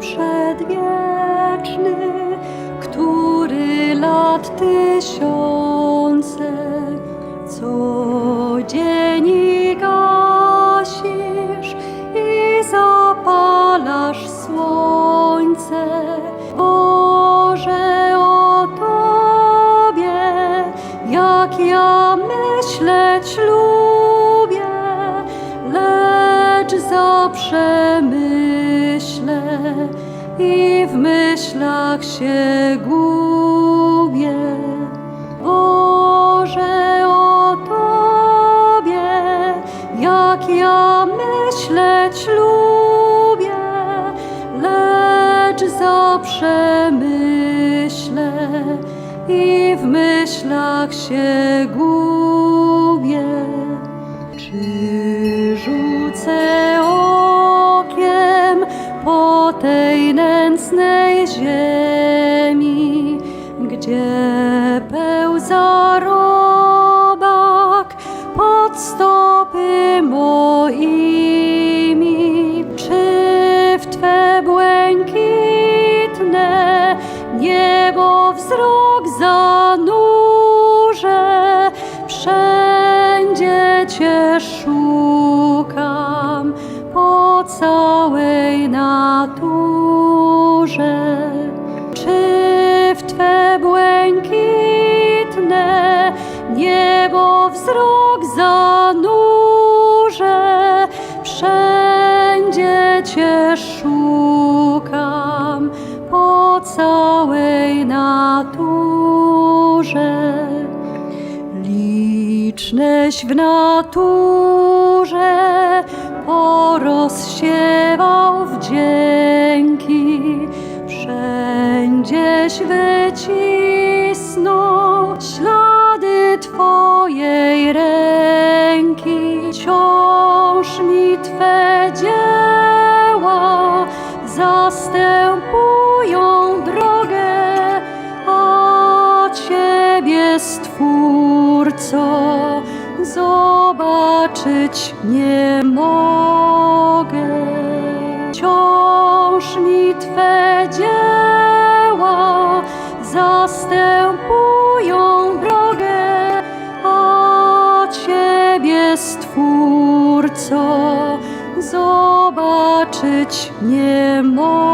przedwieczny, który lat tysiące codziennie gasisz i zapalasz słońce. Boże o Tobie, jak ja myśleć lubię, lecz zawsze myślach się gubię. Boże o Tobie, jak ja myśleć lubię, lecz zawsze myślę i w myślach się gubię. Czy rzucę okiem po tej ziemi, gdzie pełza robak pod stopy moimi? Czy w Twe błękitne niebo wzrok zanurzę? Wszędzie Cię szukam po całej naturze. Niebo wzrok zanurzę? Wszędzie Cię szukam po całej naturze. Liczneś w naturze porozsiewał wdzięki, wszędzieś wycisnął Stwórco zobaczyć nie mogę. Wciąż mi Twe dzieła zastępują drogę, a Ciebie Stwórco zobaczyć nie mogę.